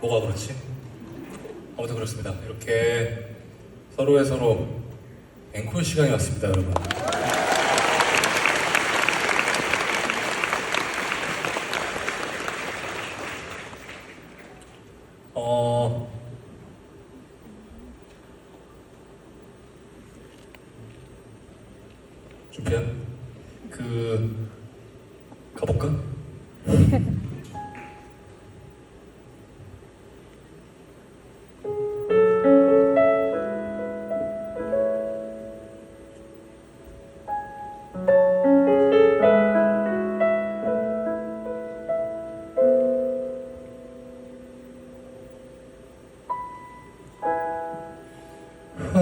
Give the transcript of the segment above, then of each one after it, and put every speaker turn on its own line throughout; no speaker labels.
뭐가 그렇지? 아무튼 그렇습니다. 이렇게 서로의 서로 앵콜 시간이 왔습니다, 여러분.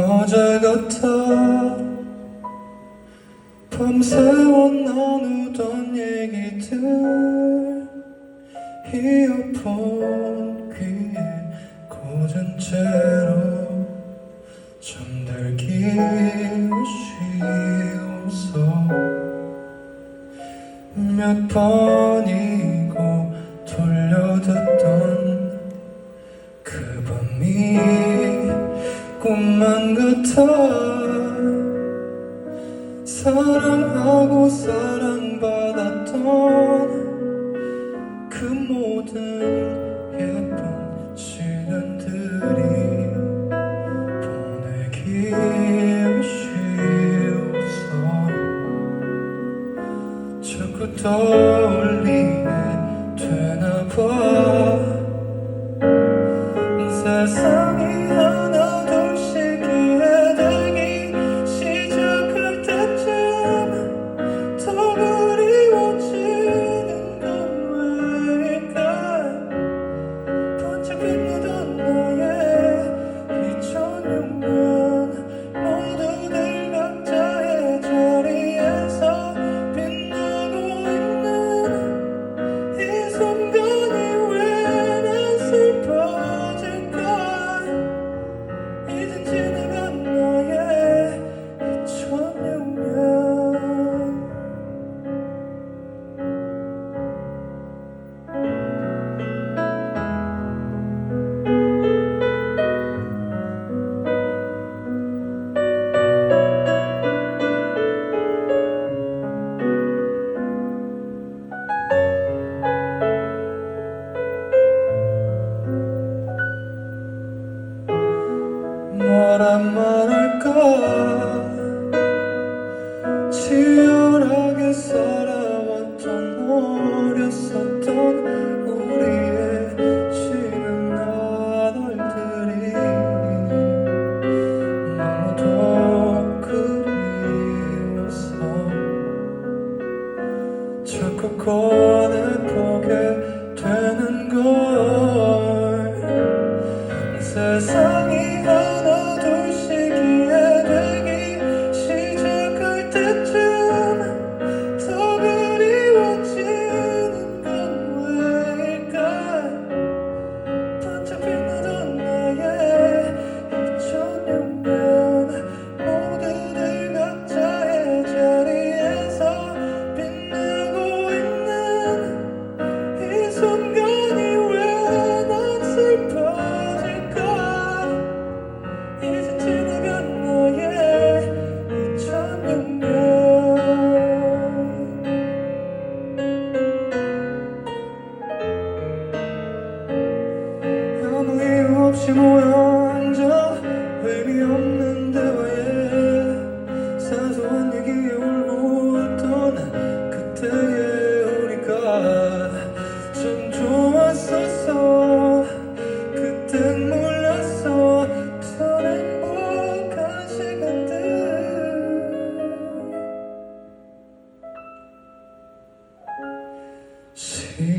어제 같아. 밤새워 나누던 얘기들. 이어폰 귀에 꽂은 채로 잠들기 쉬워서 몇번 told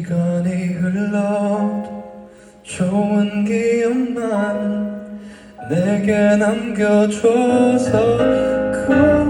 시간이 흘러도 좋은 기억만 내게 남겨줘서 그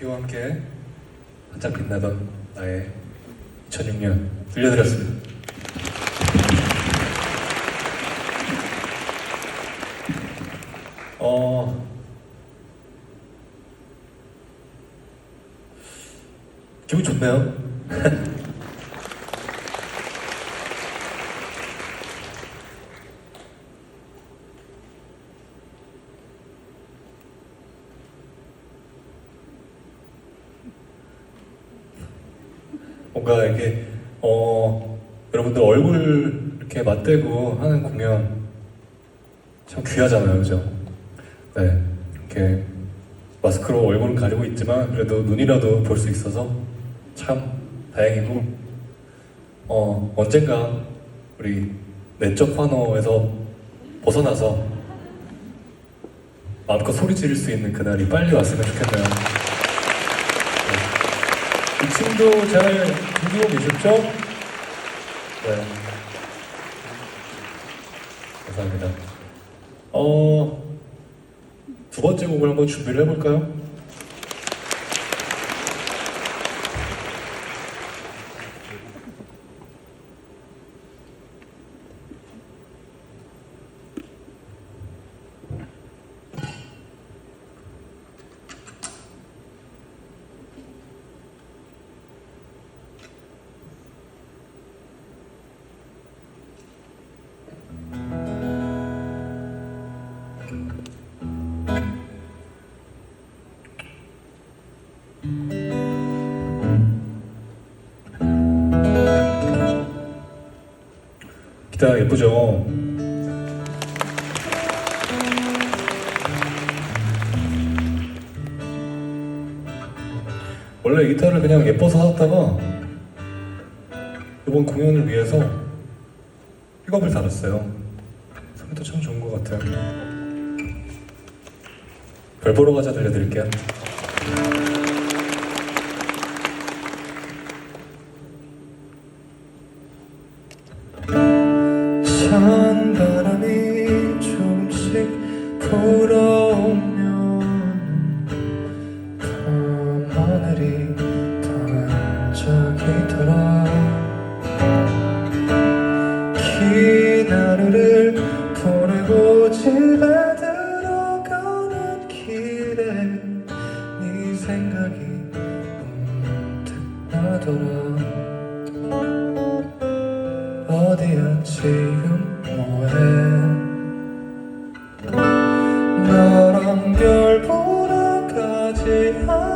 비와 함께 반짝 빛나던 나의 2006년 들려드렸습니다. 어, 기분 좋네요. 뭔가 이렇게 어 여러분들 얼굴 이렇게 맞대고 하는 공연 참 귀하잖아요, 그죠? 네, 이렇게 마스크로 얼굴은 가리고 있지만 그래도 눈이라도 볼 수 있어서 참 다행이고 어 언젠가 우리 내적 환호에서 벗어나서 마음껏 소리 지를 수 있는 그날이 빨리 왔으면 좋겠네요. 네. 이 춤도 잘 즐기고 계셨죠? 네. 감사합니다. 어, 두 번째 곡을 한번 준비를 해볼까요? 기타 예쁘죠? 원래 기타를 그냥 예뻐서 샀다가 이번 공연을 위해서 픽업을 달았어요. 소리도 참 좋은 것 같아요. 별 보러 가자 들려드릴게요. 가지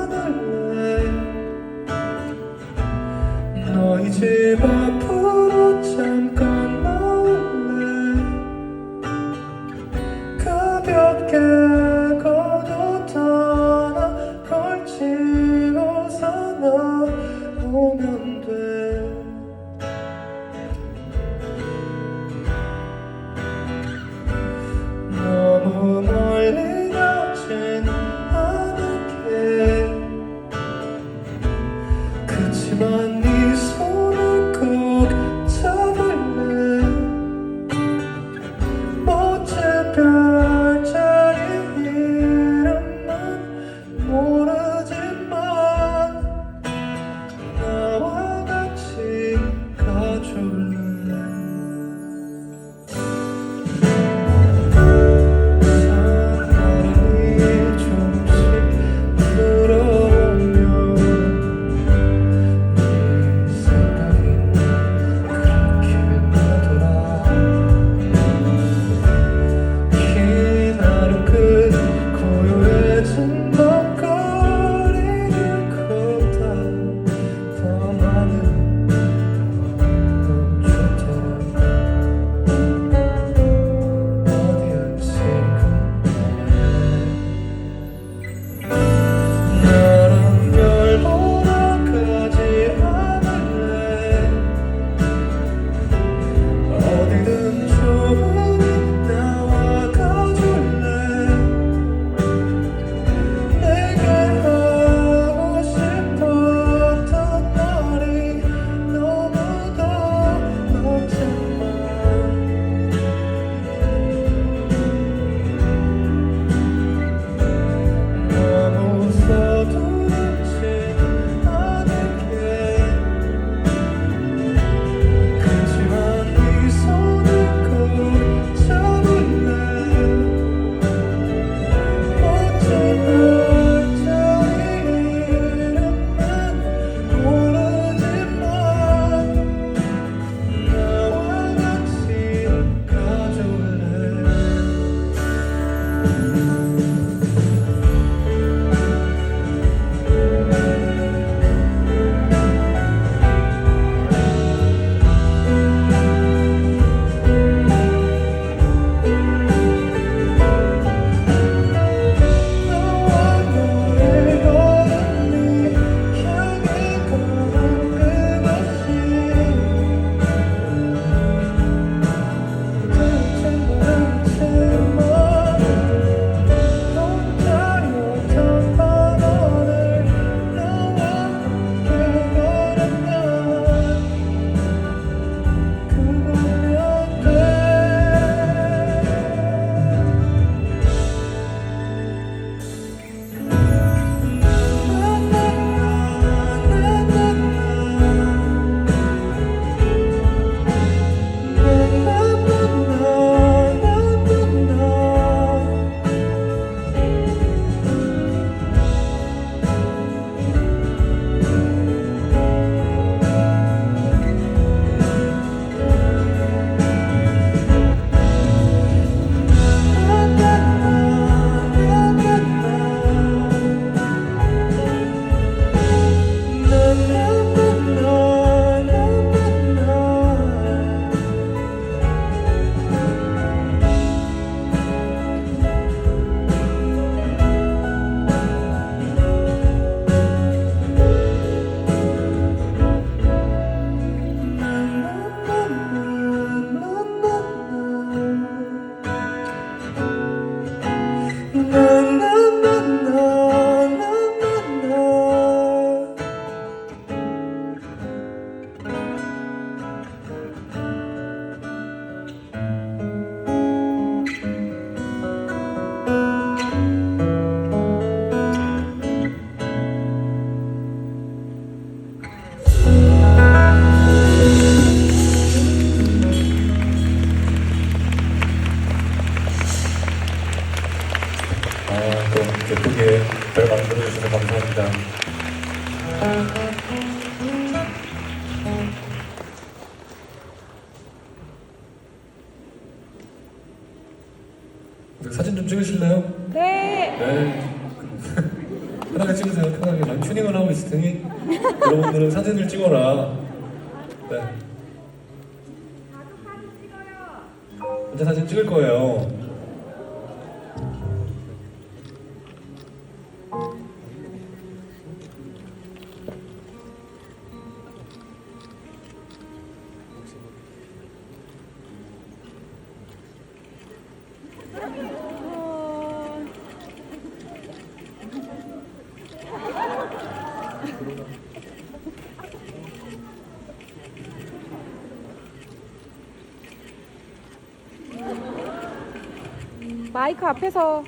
마이크 앞에서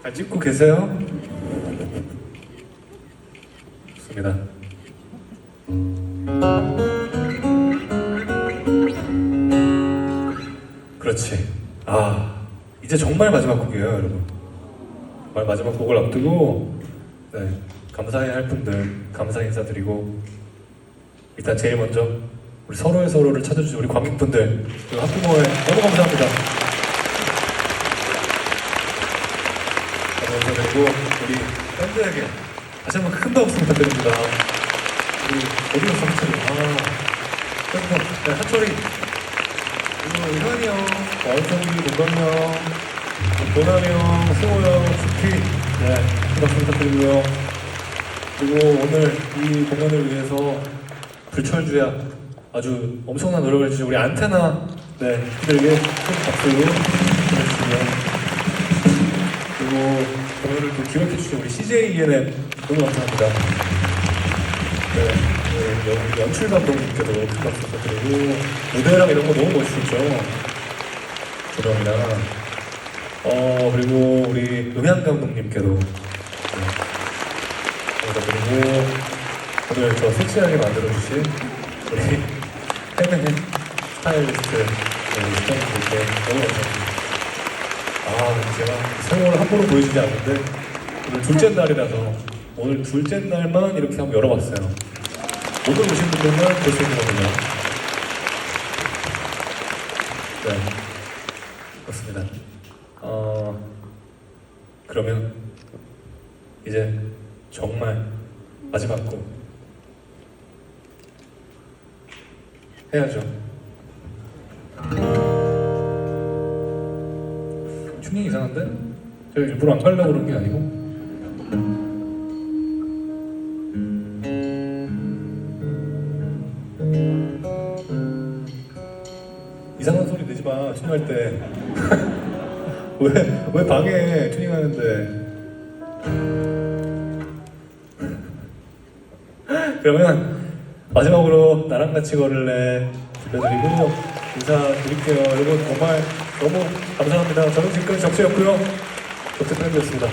잘 찍고 계세요? 좋습니다. 그렇지. 아, 이제 정말 마지막 곡이에요, 여러분. 정말 마지막 곡을 앞두고, 네, 감사해야 할 분들, 감사 인사드리고, 일단 제일 먼저, 우리 서로의 서로를 찾아주신 우리 관객분들, 그리고 학부모에 너무 감사합니다. 감사드리고, 우리 밴드에게 다시 한번 큰 박수 부탁드립니다. 우리 어디 갔어, 한철이? 아, 밴드, 네, 한철이. 그리고 현이 형, 원성기, 동감이 형, 도남이 형, 승호 형, 스피. 네, 큰 박수 부탁드리고요. 그리고 오늘 이 공연을 위해서 불철주야 아주 엄청난 노력을 해주신 우리 안테나 네, 들에게 큰 박수 보내주시고요. 그리고 공연을 또 기획해주신 우리 CJENM 너무 감사합니다. 네, 네, 연, 연출 감독님께도 큰 박수 부탁드리고 무대랑 이런 거 너무 멋있었죠. 조명이랑 어 그리고 우리 음향 감독님께도 네, 감사드리고 오늘 저 섹시하게 만들어주신 우리 스타일리스트 네, 시청자분들께 너무 감사합니다. 아, 제가 성공을 함부로 보여주지 않는데 오늘 둘째 날이라서 오늘 둘째 날만 이렇게 한번 열어봤어요. 오늘 오신 분들만 볼 수 있는 거군요. 네, 그렇습니다. 어, 그러면 이제 정말 마지막 곡 해야죠. 튜닝 이상한데? 제가 일부러 안 가려고 그런 게 아니고 이상한 소리 내지 마 튜닝할 때 왜, 왜 방해해 튜닝하는데 그러면 같이 걸을래 들려드리고 인사드릴게요. 여러분 정말 너무 감사합니다. 저는 지금까지 적재였고요. 적재 팬이었습니다.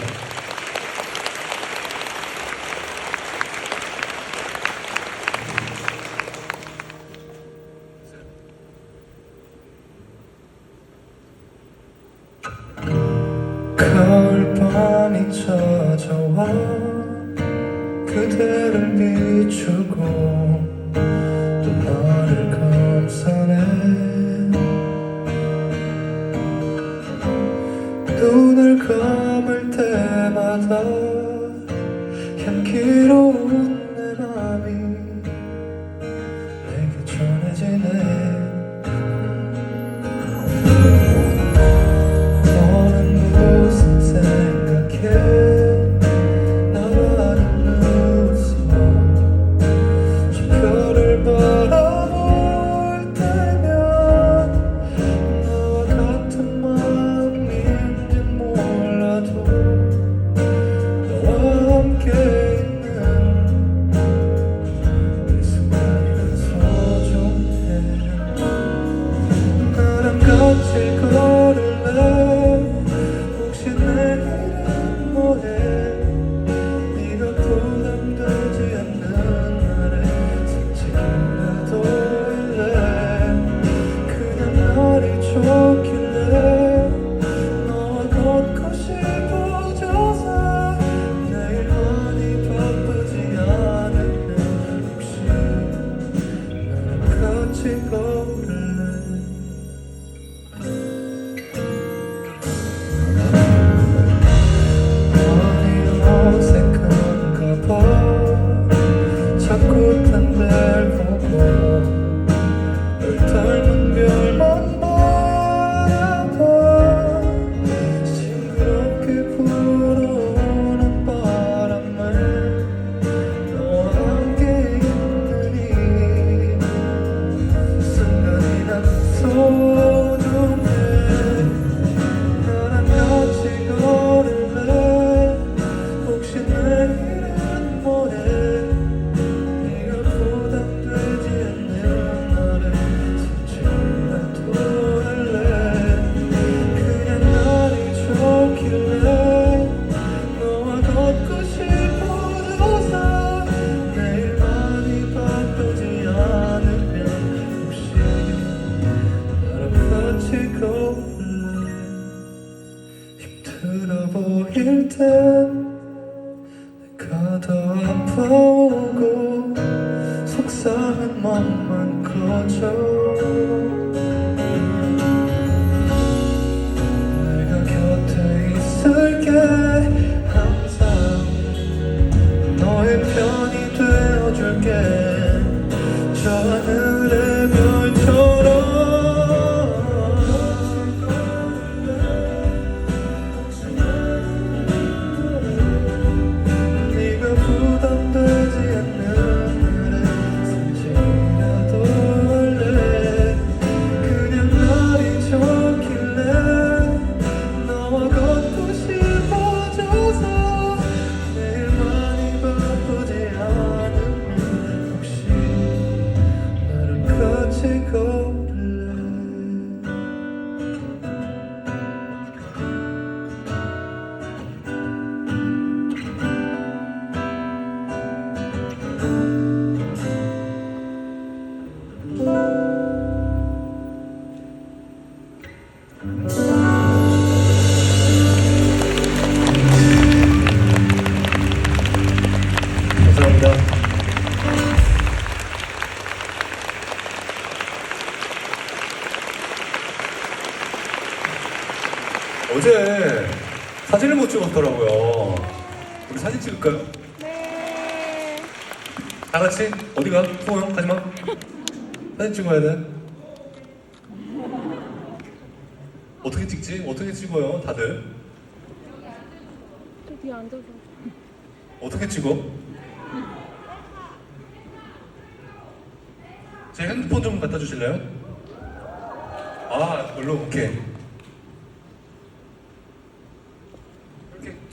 so 못 찍었더라고요. 우리 사진 찍을까요?
네.
다 같이 어디가? 소영 가지 마. 사진 찍어야 돼. 어떻게 찍지? 어떻게 찍어요, 다들?
저 뒤에 앉아서.
어떻게 찍어? 제 핸드폰 좀 갖다 주실래요? 아, 별로 오케이.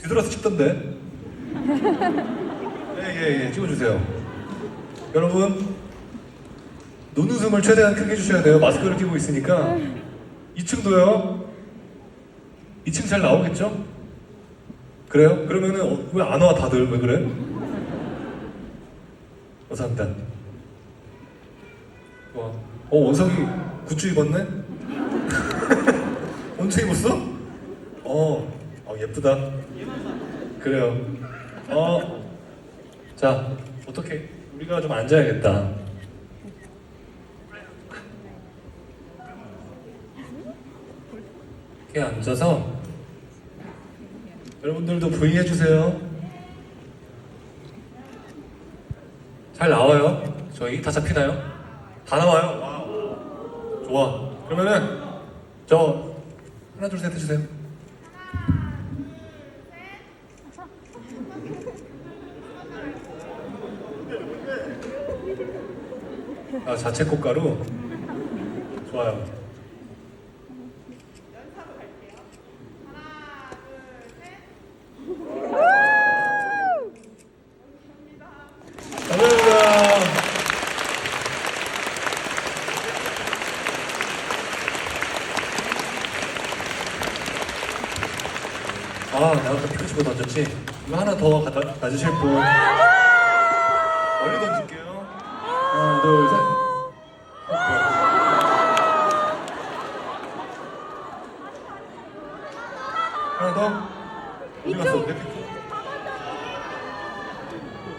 이렇게 뒤돌아서 찍던데. 예, 예, 예, 찍어주세요. 여러분, 눈웃음을 최대한 크게 해주셔야 돼요. 마스크를 끼고 있으니까. 2층도요. 2층 잘 나오겠죠? 그래요? 그러면은 어, 왜안 와 다들 왜 그래? 감사합니다. 와, 어 원석이 굿즈 입었네? 언제 입었어? 어, 어 예쁘다. 그래요. 어, 자 어떻게 우리가 좀 앉아야겠다. 이렇게 앉아서 여러분들도 V 해주세요. 잘 나와요? 저희 다 잡히나요? 다 나와요? 와, 좋아. 그러면은 저 하나 둘 셋 해주세요. 아 자체 꽃가루 좋아요. 감사합니다. 아, 또 피카츄고 던졌지? 이거 하나 더 갖다 놔주실 분.